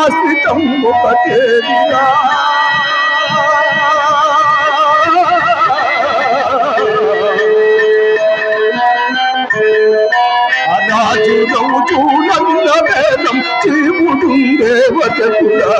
లోపల శాశ్వతం ఒకటేదిరా వేదం జీవుడుండే వదకురా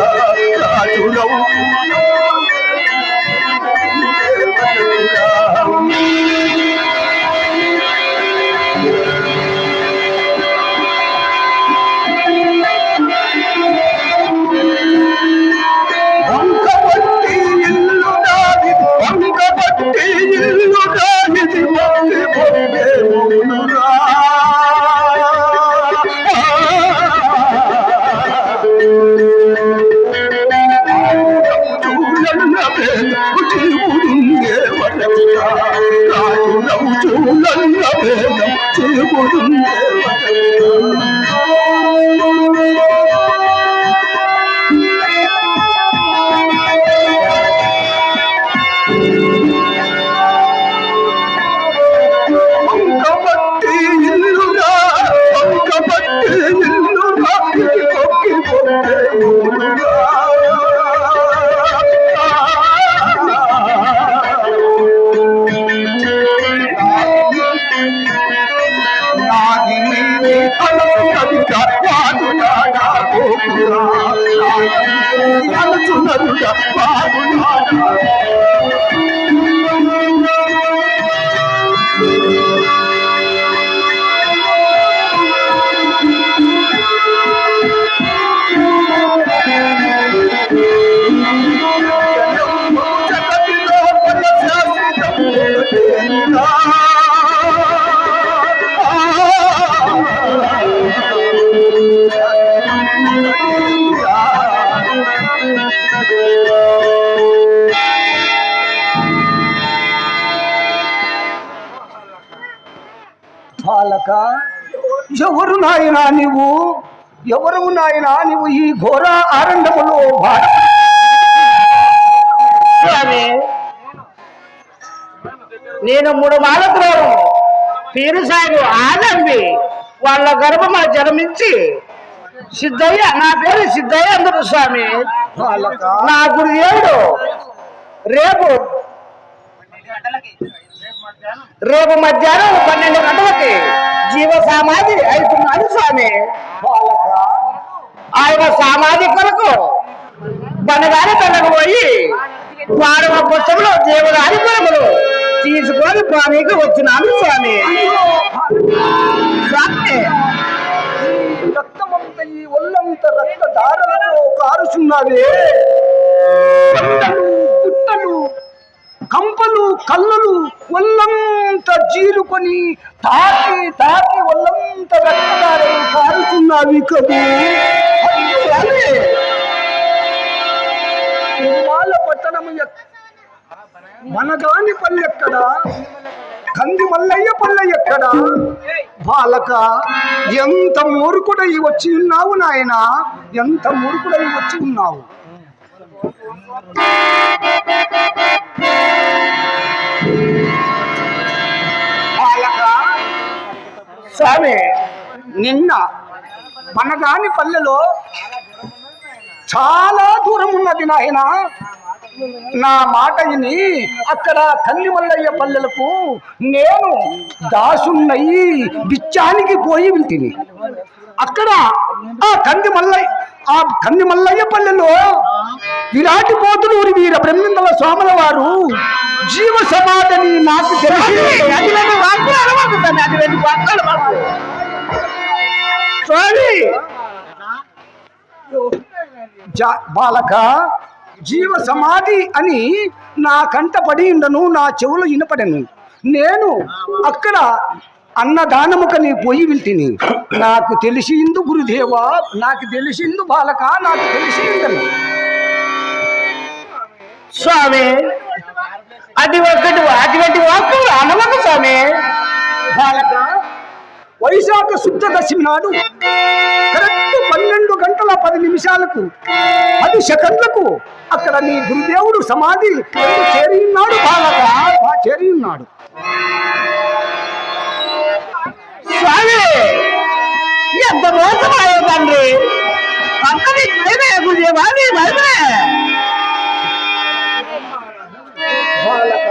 Oh, ఎవరు నాయనా నీవు? ఎవరు నాయనా నీవు ఈ ఘోర ఆరంభములో స్వామి నేను మూడు మాల ద్రోహం పీరు సాగు ఆనంది వాళ్ళ గర్భమ జన్మించి సిద్ధయ్య నా పేరు సిద్ధయ్య అందరు స్వామి. నా నా గురుదేవుడు రేపు రేపు మధ్యాహ్నం పన్నెండు గంటలకి జీవ సమాధి అవుతున్నాడు స్వామి. ఆయన సమాధి కొరకు బనగాని తనకు పోయి వాడవ పుస్తకంలో దేవుడారి కొరములు తీసుకొని స్వామికి వచ్చినాను స్వామి. స్వామి. రక్తమంత ఈ ఒళ్ళంత రక్త దారలతో గుట్టలు కంపలు కళ్ళలు ఒళ్ళంత జీరుకొని తాకి తాకి ఒళ్ళంత రక్తదారే కారుతున్నావి కదూ. స్వామి, తిరుమల మనగాని పల్లె ఎక్కడా? కంది మల్లయ్య పల్లె ఎక్కడా? బాలక ఎంత మూర్ఖుడై వచ్చి ఉన్నావు నాయన? ఎంత మూర్ఖుడై వచ్చి ఉన్నావు? స్వామి నిన్న మనగాని పల్లెలో చాలా దూరం ఉన్నది నాయన. నా మాట విని అక్కడ కందిమల్లయ్య పల్లెలకు నేను దాసున్నయి బిచ్చానికి పోయి వింటిని అక్కడ ఆ కంది మల్లయ్య ఆ కంది మల్లయ్య పల్లెలో విరాటి పోతులూరి వీర బ్రహ్మిందల స్వాముల వారు జీవ సమాధిని నాకు తెలిసి స్వామి! బాలక జీవ సమాధి అని నా కంట పడి ఉండను నా చెవులు ఇనపడను. నేను అక్కడ అన్నదానముకని పోయి వెళ్తిని నాకు తెలిసిందు గురుదేవా నాకు తెలిసిందు బాలక నాకు తెలిసిందను స్వామి అది ఒకటి అటువంటి అనవద్దు స్వామి. బాలక వైశాఖ శుద్ధ దశమి నాడు కరెక్ట్ పన్నెండు గంటల పది నిమిషాలకు పది సెకండ్లకు అక్కడ నీ గురుదేవుడు సమాధి చేరి ఉన్నాడు బాలక చేరి ఉన్నాడు. స్వామి! ఎంత మోసమాయో తండ్రి! అంతని మహిమే గురుదేవా నీ మహిమే బాలక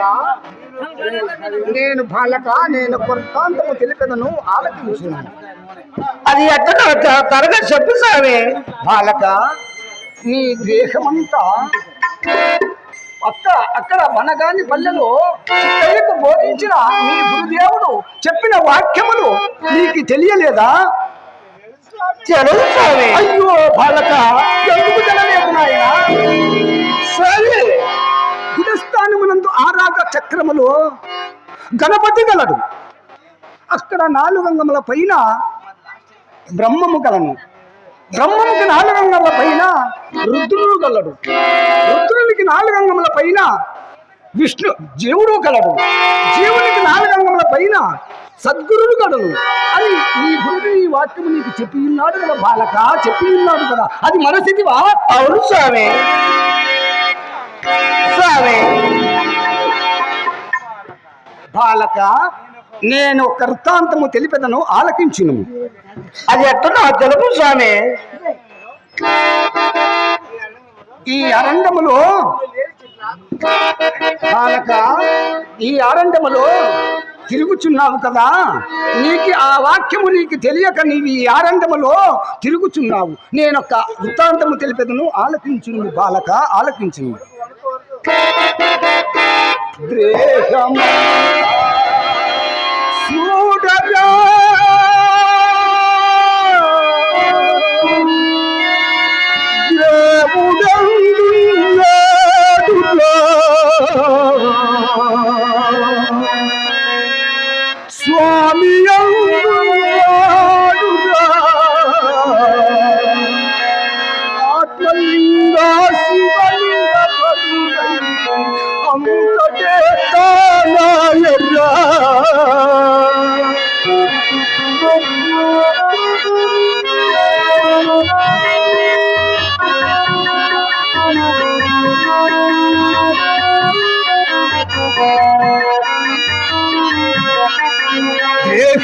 నేను బాలక నేను కొంతాంతము తెలిపెదను ఆలకించును అది ఎక్కడ? త్వరగా చెప్పు స్వామి. బాలక నీ దేహమంతా అక్క అక్కడ వనగాని పల్లెలో చిత్తయ్యకు బోధించిన నీ గురుదేవుడు చెప్పిన వాక్యములు నీకు తెలియలేదా? అయ్యో బాలక ఎందుకు తెలలేదు నాయనా? స్వామి గుణస్థానమునందు ఆరాధ చక్రములో గణపతి గలడు అక్కడ నాలుగంగముల పైన బ్రహ్మము గలను. బ్రహ్మముకి నాలుగంగముల పైన రుద్రుడు గలడు. రుద్రునికి నాలుగంగముల పైన విష్ణు జీవుడు గలడు. జీవునికి నాలుగంగముల పైన సద్గురుడు గలడు. అని నీ గురుడు ఈ వాక్యము నీకు చెప్పి ఉన్నాడు కదా బాలక చెప్పి ఉన్నాడు కదా. అది మనసిదివా అవును స్వామి. స్వామి. బాలక నేను కర్తాంతము తెలిపెదను ఆలకించును. అది ఎట్టనో తెలుపు స్వామి. ఈ అరణ్యములో బాలక ఈ అరణ్యములో తిరుగుచున్నావు కదా? నీకు ఆ వాక్యము నీకు తెలియక నీవు ఈ ఆరంభములో తిరుగుచున్నావు. నేనొక్క వృత్తాంతము తెలిపెదను. ఆలకించును బాలక ఆలకించును. ద్రేహమా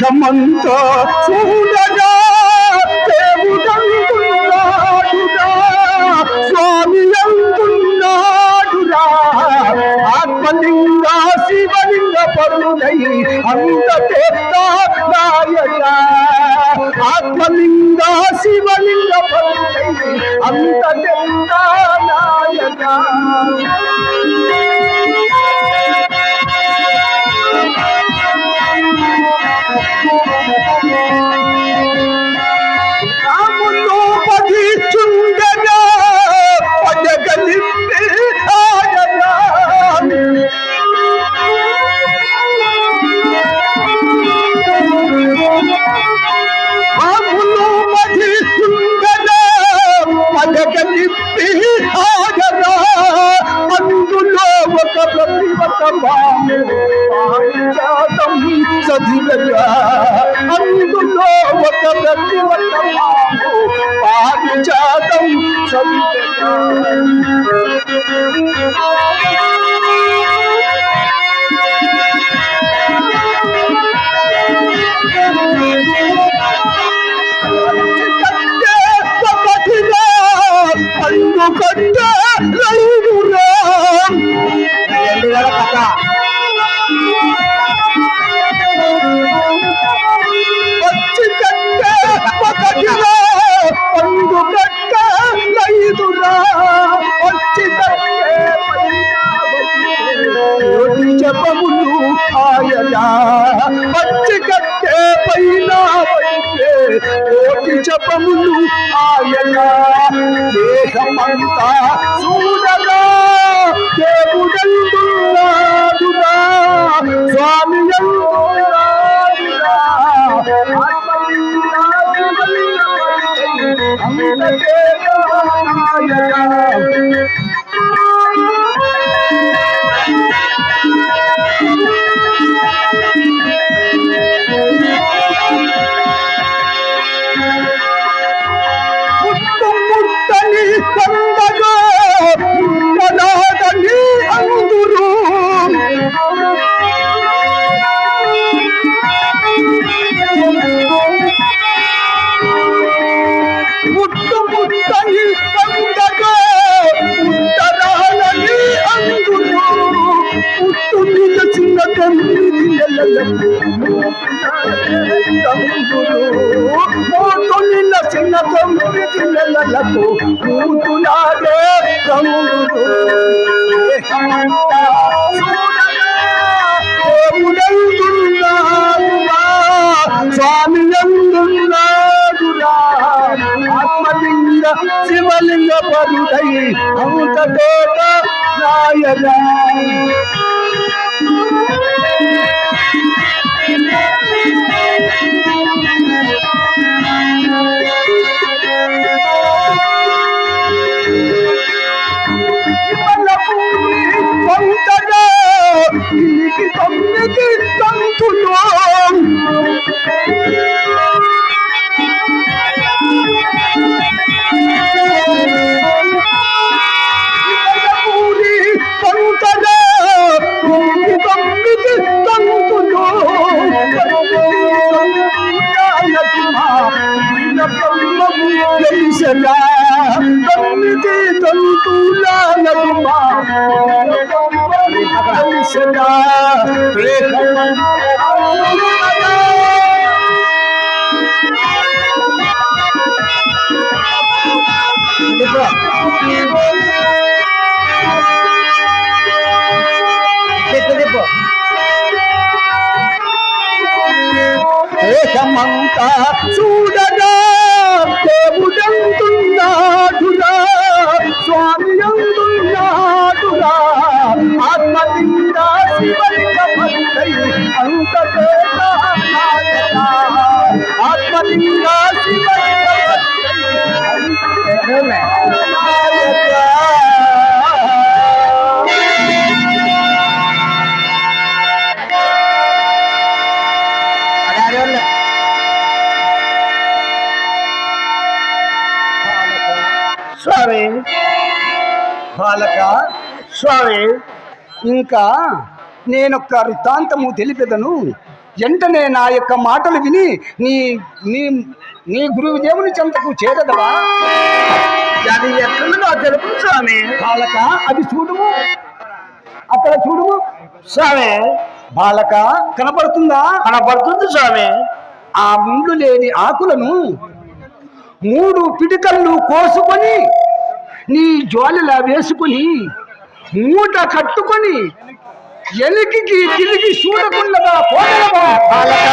దేహమంతా చూడగా దేవుడంటున్నాడురా స్వామి అంటున్నాడురా ఆత్మలింగ శివలింగ పరుడై అంత నాయక ఆత్మలింగ శివలింగ పరుడై అంత నాయక Yeah. కోటి జపములు ఆయనా. దేహమంతా చూడగా స్వామి మోటు నిలచిన తొమ్మిది నెలలకు కూతులాడే రంగులు దేవుడందున్నాడురా, స్వామి నందున్నాడురా ఆత్మలింగ శివలింగ పరుడై అంతటోట నాయనా చెప్పు ఏకమంతా చూడగా దేవుడంటున్నాడురా స్వామి అంటున్నాడురా ఆత్మలింగ స్వామి బాలక స్వామి ఇంకా నేనొక్క వృత్తాంతము తెలిపెదను. వెంటనే నా యొక్క మాటలు విని నీ నీ నీ గురువు దేవుని చెంతకు చేరదవా? అది ఎట్లుందో తెలుపు స్వామి. బాలక అది చూడుము. అక్కడ చూడుము. స్వామి. బాలక కనపడుతుందా? కనపడుతుంది స్వామి. ఆ ముందు లేని ఆకులను మూడు పిడికళ్ళు కోసుకొని నీ జోలిలా వేసుకుని మూట కట్టుకొని ఎలికి తిరిగి చూడకుండా పోగలవా బాలక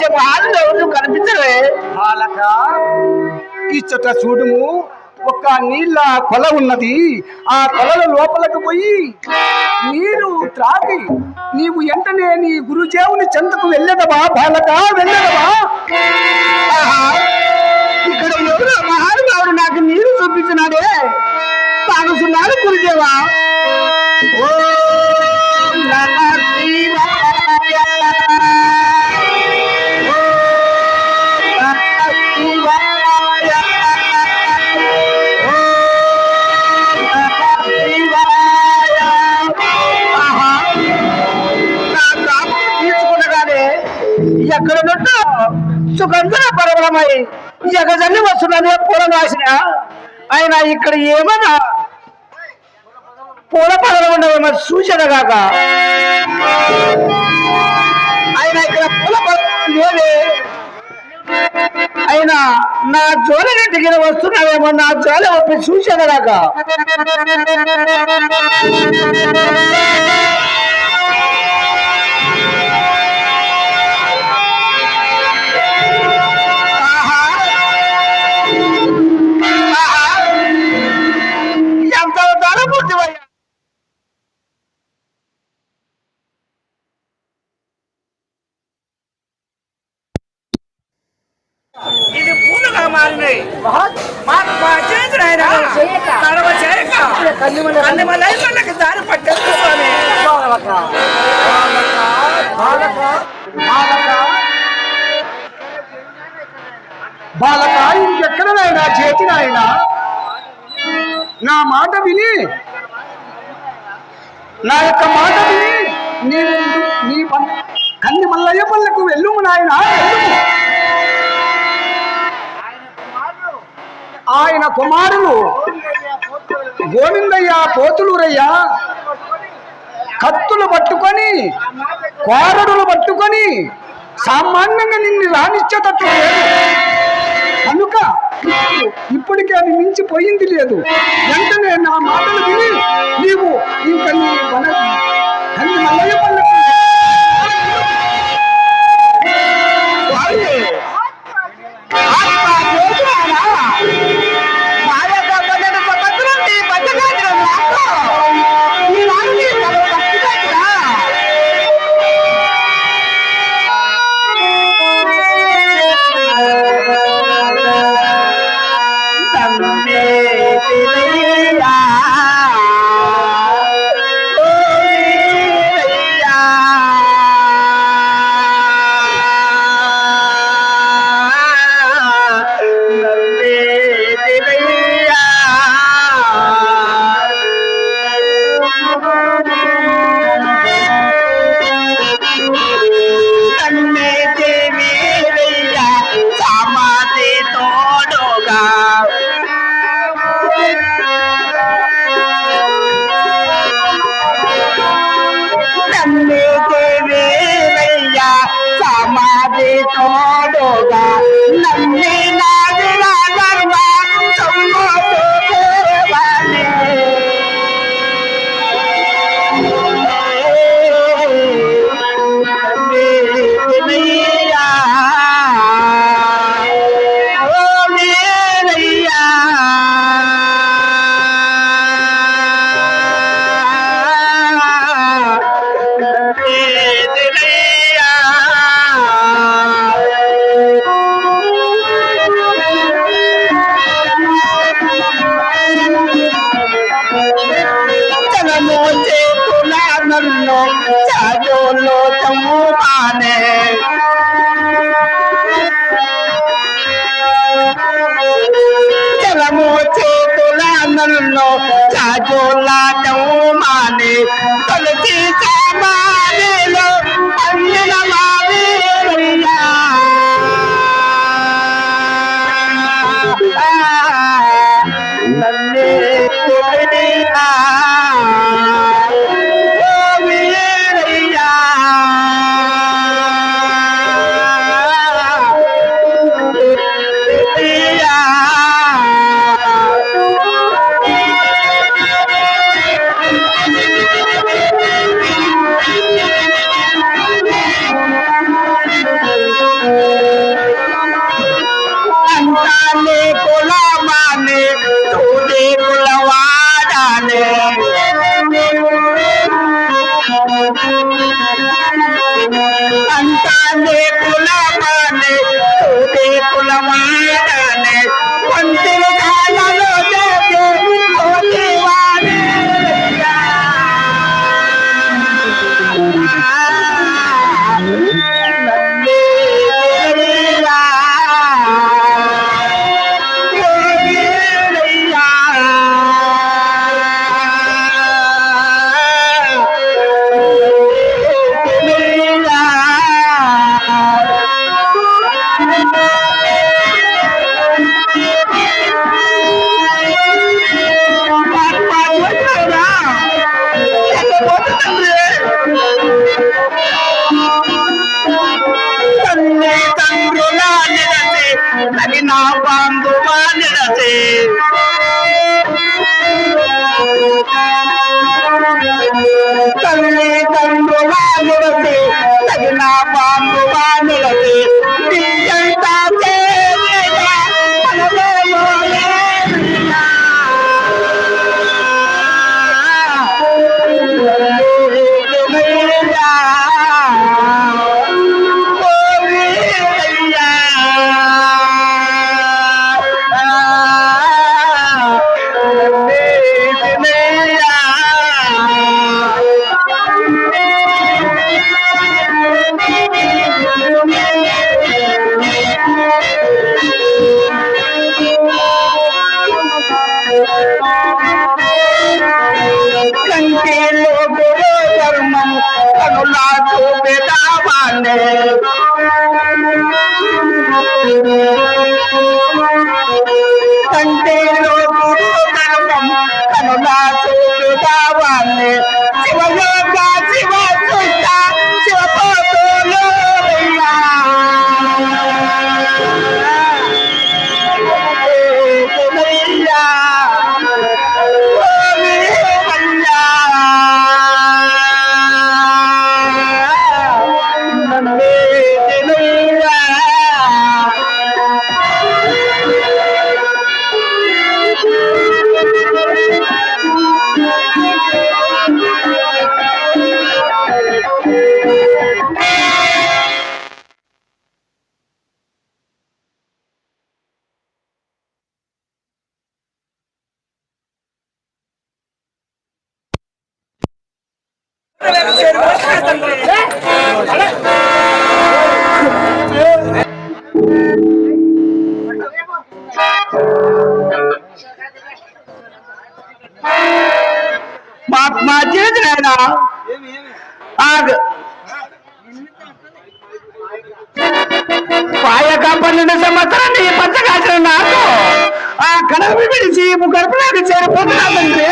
నీరు చూపించే నువ్వు కనిపించలే బాలక ఇచ్చట చూడుము ఒక నీళ్ళ కొల ఉన్నది. ఆ కొలల లోపలకు పోయి నీరు త్రాగి నీవు వెంటనే నీ గురుదేవుని చెంతకు వెళ్ళదవా బాలక? వెళ్ళదవా? ఎక్కడ నుండో సుగంధర పరమై జగజల్లి వస్తున్నది పూల రాసిన ఆయన ఇక్కడ ఏమన్నా పూల పదవి ఉండవు సూచన కాక. ఆయన ఇక్కడ పూల పదవి లేదే అయినా నా జోలి దగ్గర వస్తున్నావేమో నా జోలి ఒప్పి సూచన అన్ని మన లైఫ్లకి దారి పట్టేస్తూ స్వామి. బాలక. ఇంకెక్కడ నాయనా చేతి నాయనా నా మాట విని నా యొక్క మాట విని నీవు నీ పన్- కన్ని మల్లయ్య పల్లెకు వెళ్ళుము నాయనా ఆయన కుమారులు గోవిందయ్య పోతులూరయ్య కత్తులు పట్టుకొని కోరడులు పట్టుకొని సామాన్యంగా నిన్ను రాణించేటట్లు కనుక ఇప్పటికే అది మించిపోయింది లేదు. వెంటనే నా మాటలు విని నీవు ఇంకా నీ మల్లయ్య দিলে నా బంధువా నిడసే తల్లి తల్లి মৌলা তুমি দাবানে మా చేసిన ఆగు పాయక పన్నెండు సంవత్సరాలు నీ పచ్చ కాసిన నాకు ఆ కడప పిలిచి గడపడానికి చేరిపోతున్నా తండ్రి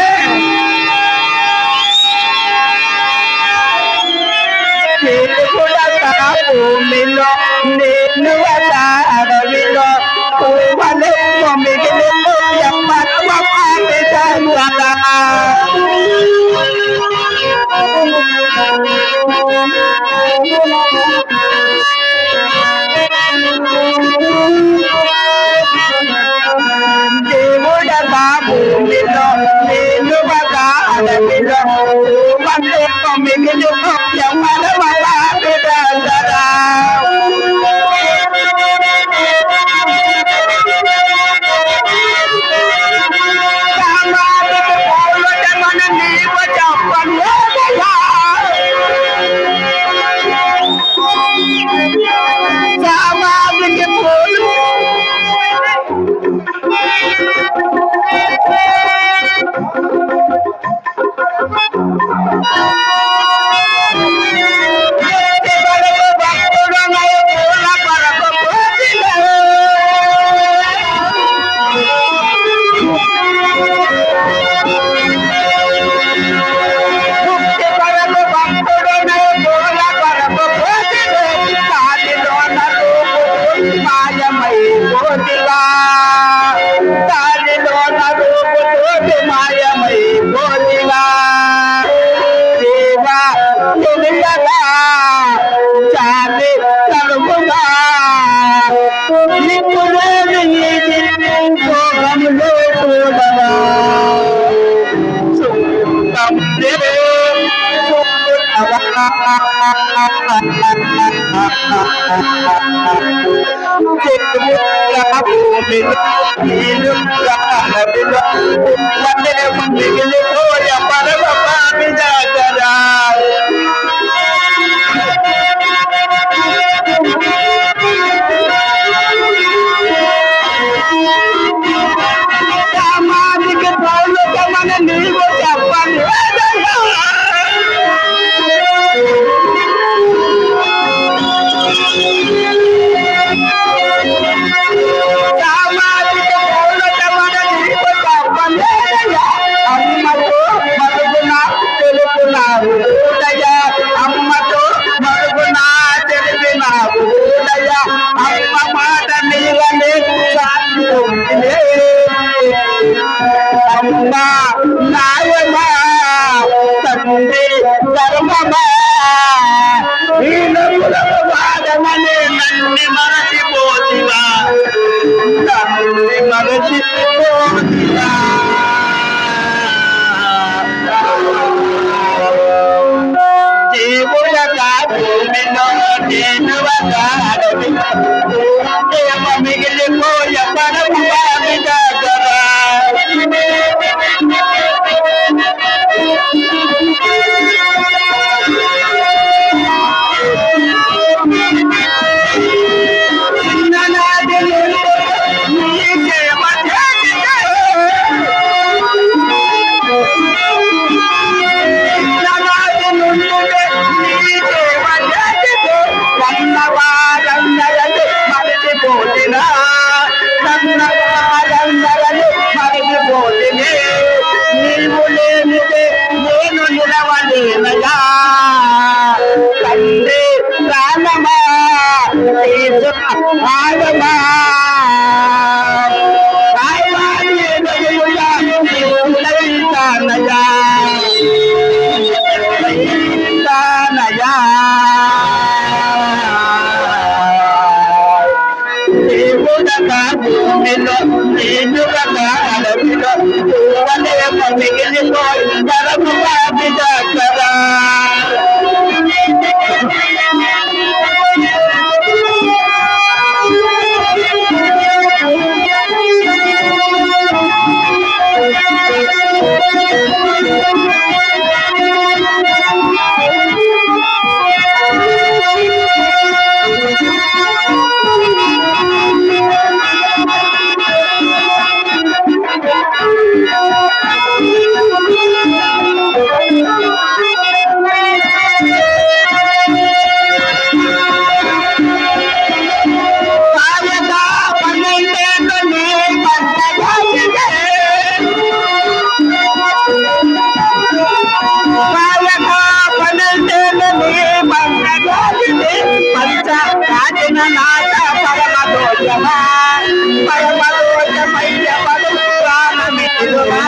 Kaya mamigil ko 来人哪？నాట పరమ దోషమా? పరమ దోషమైన పలు ప్రాణమిదురా